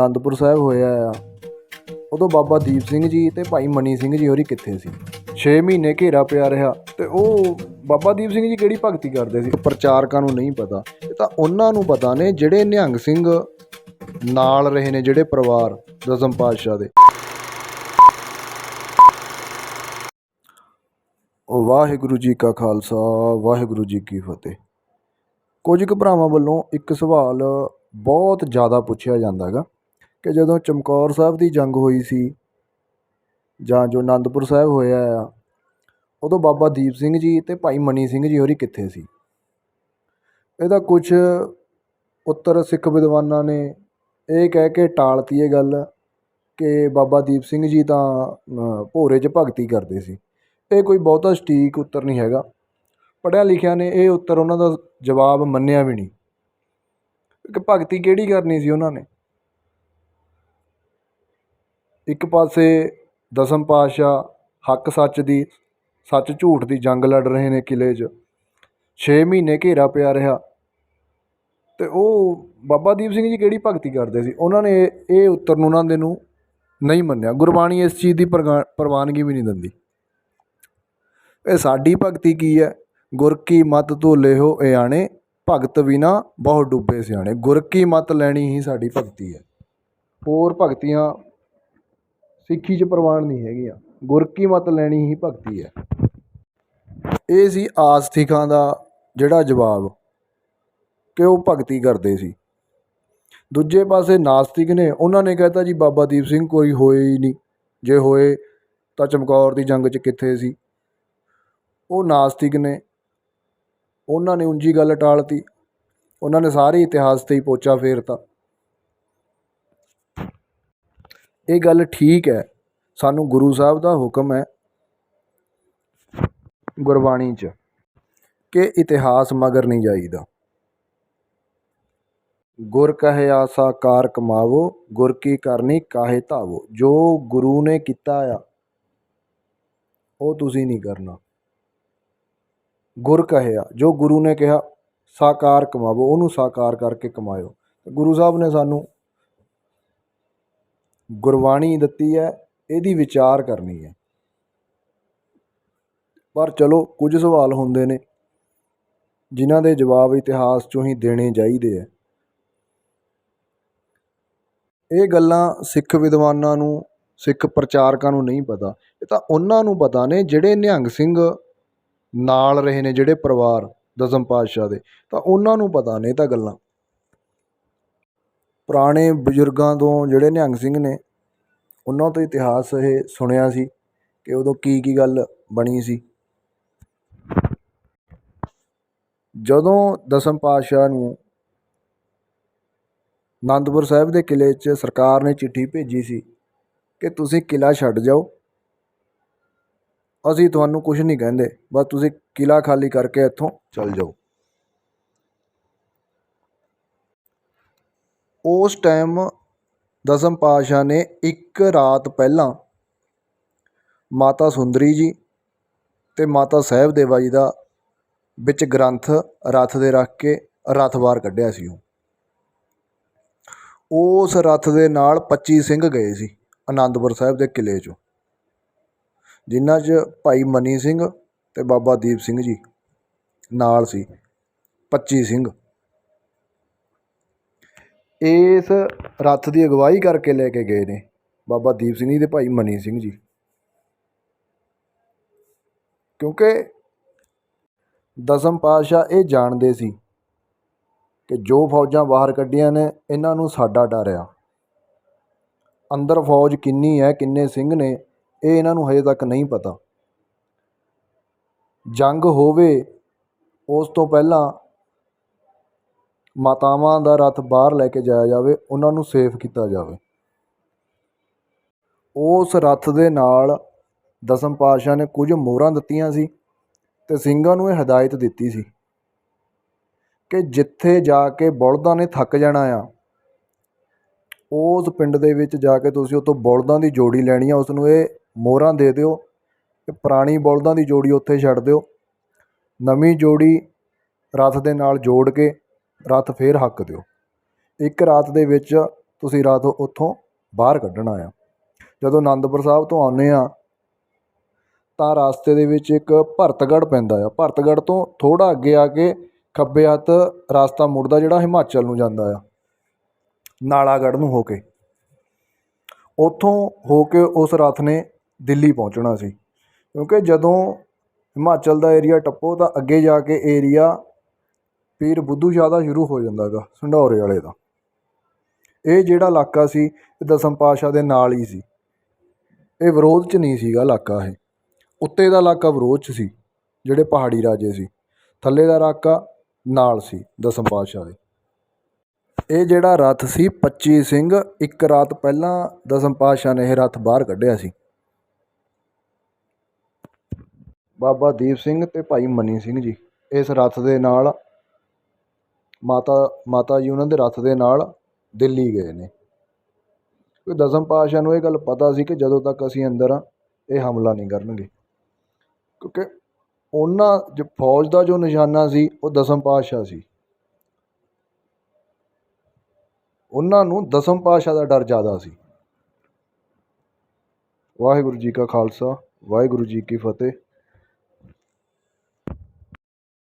ਅਨੰਦਪੁਰ ਸਾਹਿਬ ਹੋਇਆ ਆ। ਉਦੋਂ ਬਾਬਾ ਦੀਪ ਸਿੰਘ ਜੀ ਤੇ ਭਾਈ ਮਨੀ ਸਿੰਘ ਜੀ ਹੋਰੀ ਕਿੱਥੇ ਸੀ? 6 ਮਹੀਨੇ ਘੇਰਾ ਪਿਆ ਰਿਹਾ ਤੇ ਉਹ ਬਾਬਾ ਦੀਪ ਸਿੰਘ ਜੀ ਕਿਹੜੀ ਭਗਤੀ ਕਰਦੇ ਸੀ? ਪ੍ਰਚਾਰਕਾਂ ਨੂੰ ਨਹੀਂ ਪਤਾ। ਇਹ ਤਾਂ ਉਹਨਾਂ ਨੂੰ ਪਤਾ ਨੇ ਜਿਹੜੇ ਨਿਹੰਗ ਸਿੰਘ ਨਾਲ ਰਹੇ ਨੇ, ਜਿਹੜੇ ਪਰਿਵਾਰ ਦਸਮ ਪਾਤਸ਼ਾਹ ਦੇ। ਵਾਹਿਗੁਰੂ ਜੀ ਕਾ ਖਾਲਸਾ, ਵਾਹਿਗੁਰੂ ਜੀ ਕੀ ਫਤਿਹ। ਕੁਝ ਕੁ ਭਰਾਵਾਂ ਵੱਲੋਂ ਇੱਕ ਸਵਾਲ ਬਹੁਤ ਜ਼ਿਆਦਾ ਪੁੱਛਿਆ ਜਾਂਦਾ ਹੈਗਾ। ਕਿ ਜਦੋਂ ਚਮਕੌਰ ਸਾਹਿਬ ਦੀ ਜੰਗ ਹੋਈ ਸੀ ਜਾਂ ਜੋ ਅਨੰਦਪੁਰ ਸਾਹਿਬ ਹੋਇਆ ਆ, ਉਦੋਂ ਬਾਬਾ ਦੀਪ ਸਿੰਘ ਜੀ ਤੇ ਭਾਈ ਮਨੀ ਸਿੰਘ ਜੀ ਹੋਰੀ ਕਿੱਥੇ ਸੀ? ਇਹਦਾ ਕੁਝ ਉੱਤਰ ਸਿੱਖ ਵਿਦਵਾਨਾਂ ਨੇ ਇਹ ਕਹਿ ਕੇ ਟਾਲਤੀ ਇਹ ਗੱਲ ਕਿ ਬਾਬਾ ਦੀਪ ਸਿੰਘ ਜੀ ਤਾਂ ਭੋਰੇ 'ਚ ਭਗਤੀ ਕਰਦੇ ਸੀ। ਇਹ ਕੋਈ ਬਹੁਤਾ ਸਟੀਕ ਉੱਤਰ ਨਹੀਂ ਹੈਗਾ। ਪੜ੍ਹਿਆ ਲਿਖਿਆ ਨੇ ਇਹ ਉੱਤਰ ਉਹਨਾਂ ਦਾ ਜਵਾਬ ਮੰਨਿਆ ਵੀ ਨਹੀਂ। ਕਿ ਭਗਤੀ ਕਿਹੜੀ ਕਰਨੀ ਸੀ ਉਹਨਾਂ ਨੇ? ਇੱਕ ਪਾਸੇ ਦਸਮ ਪਾਤਸ਼ਾਹ ਹੱਕ ਸੱਚ ਦੀ, ਸੱਚ ਝੂਠ ਦੀ ਜੰਗ ਲੜ ਰਹੇ ਨੇ ਕਿਲੇ 'ਚ। 6 ਮਹੀਨੇ ਘੇਰਾ ਪਿਆ ਰਿਹਾ। ਤੇ ਉਹ ਬਾਬਾ ਦੀਪ ਸਿੰਘ ਜੀ ਕਿਹੜੀ ਭਗਤੀ ਕਰਦੇ ਸੀ? ਉਹਨਾਂ ਨੇ ਇਹ- ਇਹ ਉੱਤਰ ਨੂੰ ਉਹਨਾਂ ਦੇ ਨੂੰ ਨਹੀਂ ਮੰਨਿਆ। ਗੁਰਬਾਣੀ ਇਸ ਚੀਜ਼ ਦੀ ਪ੍ਰਗਾ- ਪ੍ਰਵਾਨਗੀ ਵੀ ਨਹੀਂ ਦਿੰਦੀ। ਇਹ ਸਾਡੀ ਭਗਤੀ ਕੀ ਹੈ? ਗੁਰ ਕੀ ਮਤ ਤੋਂ ਲਿਓ ਇਆਣੇ ਭਗਤ ਬਿਨਾ ਬਹੁਤ ਡੁੱਬੇ ਸਿਆਣੇ। ਗੁਰ ਕੀ ਮਤ ਲੈਣੀ ਹੀ ਸਾਡੀ ਭਗਤੀ ਹੈ। ਹੋਰ ਭਗਤੀਆਂ ਸਿੱਖੀ 'ਚ ਪ੍ਰਵਾਨ ਨਹੀਂ ਹੈਗੀਆਂ। ਗੁਰ ਕੀ ਮਤ ਲੈਣੀ ਹੀ ਭਗਤੀ ਹੈ। ਇਹ ਸੀ ਆਸਥਿਕਾਂ ਦਾ ਜਿਹੜਾ ਜਵਾਬ ਕਿ ਉਹ ਭਗਤੀ ਕਰਦੇ ਸੀ। ਦੂਜੇ ਪਾਸੇ ਨਾਸਤਿਕ ਨੇ, ਉਹਨਾਂ ਨੇ ਕਹਿਤਾ ਜੀ, ਬਾਬਾ ਦੀਪ ਸਿੰਘ ਕੋਈ ਹੋਏ ਹੀ ਨਹੀਂ। ਜੇ ਹੋਏ ਤਾਂ ਚਮਕੌਰ ਦੀ ਜੰਗ 'ਚ ਕਿੱਥੇ ਸੀ? ਉਹ ਨਾਸਤਿਕ ਨੇ, ਉਹਨਾਂ ਨੇ ਉਂਜੀ ਗੱਲ ਟਾਲਤੀ। ਉਹਨਾਂ ਨੇ ਸਾਰੇ ਇਤਿਹਾਸ ਤੇ ਹੀ ਪੋਚਾ ਫੇਰਤਾ। ਇਹ ਗੱਲ ਠੀਕ ਹੈ। ਸਾਨੂੰ ਗੁਰੂ ਸਾਹਿਬ ਦਾ ਹੁਕਮ ਹੈ ਗੁਰਬਾਣੀ 'ਚ ਕਿ ਇਤਿਹਾਸ ਮਗਰ ਨਹੀਂ ਜਾਈਦਾ। ਗੁਰ ਕਹੇ ਆਸਾ ਕਾਰ ਕਮਾਵੋ, ਗੁਰ ਕੀ ਕਰਨੀ ਕਾਹੇ ਧਾਵੋ। ਜੋ ਗੁਰੂ ਨੇ ਕੀਤਾ ਆ, ਉਹ ਤੁਸੀਂ ਨਹੀਂ ਕਰਨਾ। ਗੁਰ ਕਹਿਆ ਜੋ ਗੁਰੂ ਨੇ ਕਿਹਾ, ਸਾਕਾਰ ਕਮਾਵੋ, ਉਹਨੂੰ ਸਾਕਾਰ ਕਰਕੇ ਕਮਾਇਓ। ਗੁਰੂ ਸਾਹਿਬ ਨੇ ਸਾਨੂੰ ਗੁਰਬਾਣੀ ਦਿੱਤੀ ਹੈ, ਇਹਦੀ ਵਿਚਾਰ ਕਰਨੀ ਹੈ। ਪਰ ਚਲੋ, ਕੁਝ ਸਵਾਲ ਹੁੰਦੇ ਨੇ, ਜਿਨ੍ਹਾਂ ਦੇ ਜਵਾਬ ਇਤਿਹਾਸ ਚੋਂ ਹੀ ਦੇਣੇ ਚਾਹੀਦੇ ਆ ਇਹ ਗੱਲਾਂ ਸਿੱਖ ਵਿਦਵਾਨਾਂ ਨੂੰ, ਸਿੱਖ ਪ੍ਰਚਾਰਕਾਂ ਨੂੰ ਨਹੀਂ ਪਤਾ। ਇਹ ਤਾਂ ਉਹਨਾਂ ਨੂੰ ਪਤਾ ਨੇ, ਜਿਹੜੇ ਨਿਹੰਗ ਸਿੰਘ ਨਾਲ ਰਹੇ ਨੇ, ਜਿਹੜੇ ਪਰਿਵਾਰ ਦਸਮ ਪਾਤਸ਼ਾਹ ਦੇ। ਤਾਂ ਉਹਨਾਂ ਨੂੰ ਪਤਾ ਨੇ ਇਹ ਤਾਂ ਗੱਲਾਂ। ਪੁਰਾਣੇ ਬਜ਼ੁਰਗਾਂ ਤੋਂ ਜਿਹੜੇ ਨਿਹੰਗ ਸਿੰਘ ਨੇ, ਉਹਨਾਂ ਤੋਂ ਇਤਿਹਾਸ ਇਹ ਸੁਣਿਆ ਸੀ ਕਿ ਉਦੋਂ ਕੀ ਕੀ ਗੱਲ ਬਣੀ ਸੀ। ਜਦੋਂ ਦਸਮ ਪਾਤਸ਼ਾਹ ਨੂੰ ਅਨੰਦਪੁਰ ਸਾਹਿਬ ਦੇ ਕਿਲੇ 'ਚ ਸਰਕਾਰ ਨੇ ਚਿੱਠੀ ਭੇਜੀ ਸੀ ਕਿ ਤੁਸੀਂ ਕਿਲਾ ਛੱਡ ਜਾਓ, ਅਸੀਂ ਤੁਹਾਨੂੰ ਕੁਝ ਨਹੀਂ ਕਹਿੰਦੇ, ਬਸ ਤੁਸੀਂ ਕਿਲਾ ਖਾਲੀ ਕਰਕੇ ਇੱਥੋਂ ਚੱਲ ਜਾਓ। ਉਸ ਟਾਈਮ ਦਸਮ ਪਾਤਸ਼ਾਹ ਨੇ ਇੱਕ ਰਾਤ ਪਹਿਲਾਂ ਮਾਤਾ ਸੁੰਦਰੀ ਜੀ ਤੇ ਮਾਤਾ ਸਾਹਿਬ ਦੇਵਾ ਜੀ ਦਾ ਵਿੱਚ ਗ੍ਰੰਥ ਰੱਥ ਦੇ ਰੱਖ ਕੇ ਰੱਥ ਬਾਹਰ ਕੱਢਿਆ ਸੀ ਉਹ। ਉਸ ਰੱਥ ਦੇ ਨਾਲ 25 ਸਿੰਘ ਗਏ ਸੀ ਆਨੰਦਪੁਰ ਸਾਹਿਬ ਦੇ ਕਿਲੇ 'ਚੋਂ, ਜਿਨ੍ਹਾਂ 'ਚ ਭਾਈ ਮਨੀ ਸਿੰਘ ਤੇ ਬਾਬਾ ਦੀਪ ਸਿੰਘ ਜੀ ਨਾਲ ਸੀ 25 ਸਿੰਘ। ਇਸ ਰੱਥ ਦੀ ਅਗਵਾਈ ਕਰਕੇ ਲੈ ਕੇ ਗਏ ਨੇ। ਬਾਬਾ ਦੀਪ ਸਿੰਘ ਜੀ ਤੇ ਭਾਈ ਮਨੀ ਸਿੰਘ ਜੀ। ਕਿਉਂਕਿ ਦਸਮ ਪਾਤਸ਼ਾਹ ਇਹ ਜਾਣਦੇ ਸੀ ਕਿ ਜੋ ਫੌਜਾਂ ਬਾਹਰ ਕੱਢੀਆਂ ਨੇ, ਇਹਨਾਂ ਨੂੰ ਸਾਡਾ ਡਰ ਆ। ਅੰਦਰ ਫੌਜ ਕਿੰਨੀ ਹੈ, ਕਿੰਨੇ ਸਿੰਘ ਨੇ, ਇਹ ਇਹਨਾਂ ਨੂੰ ਹਜੇ ਤੱਕ ਨਹੀਂ ਪਤਾ। ਜੰਗ ਹੋਵੇ, ਉਸ ਤੋਂ ਪਹਿਲਾਂ ਮਾਤਾਵਾਂ ਦਾ ਰੱਥ ਬਾਹਰ ਲੈ ਕੇ ਜਾਇਆ ਜਾਵੇ, ਉਹਨਾਂ ਨੂੰ ਸੇਫ ਕੀਤਾ ਜਾਵੇ। ਉਸ ਰੱਥ ਦੇ ਨਾਲ ਦਸਮ ਪਾਤਸ਼ਾਹ ਨੇ ਕੁਝ ਮੋਹਰਾਂ ਦਿੱਤੀਆਂ ਸੀ ਤੇ ਸਿੰਘਾਂ ਨੂੰ ਇਹ ਹਦਾਇਤ ਦਿੱਤੀ ਸੀ ਕਿ ਜਿੱਥੇ ਜਾ ਕੇ ਬਲਦਾਂ ਨੇ ਥੱਕ ਜਾਣਾ ਆ, ਉਸ ਪਿੰਡ ਦੇ ਵਿੱਚ ਜਾ ਕੇ ਤੁਸੀਂ ਉਤੋਂ ਬਲਦਾਂ ਦੀ ਜੋੜੀ ਲੈਣੀ ਆ, ਉਸ ਨੂੰ ਇਹ ਮੋਹਰਾਂ ਦੇ ਦਿਓ ਕਿ ਪੁਰਾਣੀ ਬਲਦਾਂ ਦੀ ਜੋੜੀ ਉੱਥੇ ਛੱਡ ਦਿਓ। ਨਵੀਂ ਜੋੜੀ ਰੱਥ ਦੇ ਨਾਲ ਜੋੜ ਕੇ ਰਥ ਫੇਰ ਹੱਕ ਦਿਓ। ਇੱਕ ਰਾਤ ਦੇ ਵਿੱਚ ਤੁਸੀਂ ਰਾਤ ਉੱਥੋਂ ਬਾਹਰ ਕੱਢਣਾ ਆ। ਜਦੋਂ ਅਨੰਦਪੁਰ ਸਾਹਿਬ ਤੋਂ ਆਉਂਦੇ ਆ, ਤਾਂ ਰਸਤੇ ਦੇ ਵਿੱਚ ਇੱਕ ਭਰਤਗੜ੍ਹ ਪੈਂਦਾ ਆ। ਭਰਤਗੜ੍ਹ ਤੋਂ ਥੋੜ੍ਹਾ ਅੱਗੇ ਆ ਕੇ ਖੱਬੇ ਹੱਥ ਰਸਤਾ ਮੁੜਦਾ ਜਿਹੜਾ ਹਿਮਾਚਲ ਨੂੰ ਜਾਂਦਾ ਆ। ਨਾਲਾਗੜ੍ਹ ਨੂੰ ਹੋ ਕੇ। ਉੱਥੋਂ ਹੋ ਕੇ ਉਸ ਰਥ ਨੇ ਦਿੱਲੀ ਪਹੁੰਚਣਾ ਸੀ। ਕਿਉਂਕਿ ਜਦੋਂ ਹਿਮਾਚਲ ਦਾ ਏਰੀਆ ਟੱਪੋ ਤਾਂ ਅੱਗੇ ਜਾ ਕੇ ਏਰੀਆ ਪੀਰ ਬੁੱਧੂ ਸ਼ਾਹ ਦਾ ਸ਼ੁਰੂ ਹੋ ਜਾਂਦਾ ਗਾ ਸੰਢੌਰੇ ਵਾਲੇ ਦਾ। ਇਹ ਜਿਹੜਾ ਇਲਾਕਾ ਸੀ, ਇਹ ਦਸਮ ਪਾਤਸ਼ਾਹ ਦੇ ਨਾਲ ਹੀ ਸੀ। ਇਹ ਵਿਰੋਧ 'ਚ ਨਹੀਂ ਸੀਗਾ ਇਲਾਕਾ ਇਹ। ਉੱਤੇ ਦਾ ਇਲਾਕਾ ਵਿਰੋਧ 'ਚ ਸੀ, ਜਿਹੜੇ ਪਹਾੜੀ ਰਾਜੇ ਸੀ। ਥੱਲੇ ਦਾ ਇਲਾਕਾ ਨਾਲ ਸੀ, ਦਸਮ ਪਾਤਸ਼ਾਹ ਦੇ। ਇਹ ਜਿਹੜਾ ਰਥ ਸੀ 25 ਸਿੰਘ ਇੱਕ ਰਾਤ ਪਹਿਲਾਂ ਦਸਮ ਪਾਤਸ਼ਾਹ ਨੇ ਇਹ ਰਥ ਬਾਹਰ ਕੱਢਿਆ ਸੀ। ਬਾਬਾ ਦੀਪ ਸਿੰਘ ਤੇ ਭਾਈ ਮਨੀ ਸਿੰਘ ਜੀ, ਇਸ ਰਥ ਦੇ ਨਾਲ ਮਾਤਾ ਮਾਤਾ ਜੀ ਉਹਨਾਂ ਦੇ ਰੱਥ ਦੇ ਨਾਲ ਦਿੱਲੀ ਗਏ ਨੇ। ਕਿ ਦਸਮ ਪਾਤਸ਼ਾਹ ਨੂੰ ਇਹ ਗੱਲ ਪਤਾ ਸੀ ਕਿ ਜਦੋਂ ਤੱਕ ਅਸੀਂ ਅੰਦਰ ਆ ਇਹ ਹਮਲਾ ਨਹੀਂ ਕਰਨਗੇ। ਕਿਉਂਕਿ ਉਹਨਾਂ ਜੋ, ਫੌਜ ਦਾ ਜੋ ਨਿਸ਼ਾਨਾ ਸੀ, ਉਹ ਦਸਮ ਪਾਤਸ਼ਾਹ ਸੀ। ਉਹਨਾਂ ਨੂੰ ਦਸਮ ਪਾਤਸ਼ਾਹ ਦਾ ਡਰ ਜ਼ਿਆਦਾ ਸੀ। ਵਾਹਿਗੁਰੂ ਜੀ ਕਾ ਖਾਲਸਾ, ਵਾਹਿਗੁਰੂ ਜੀ ਕੀ ਫਤਿਹ।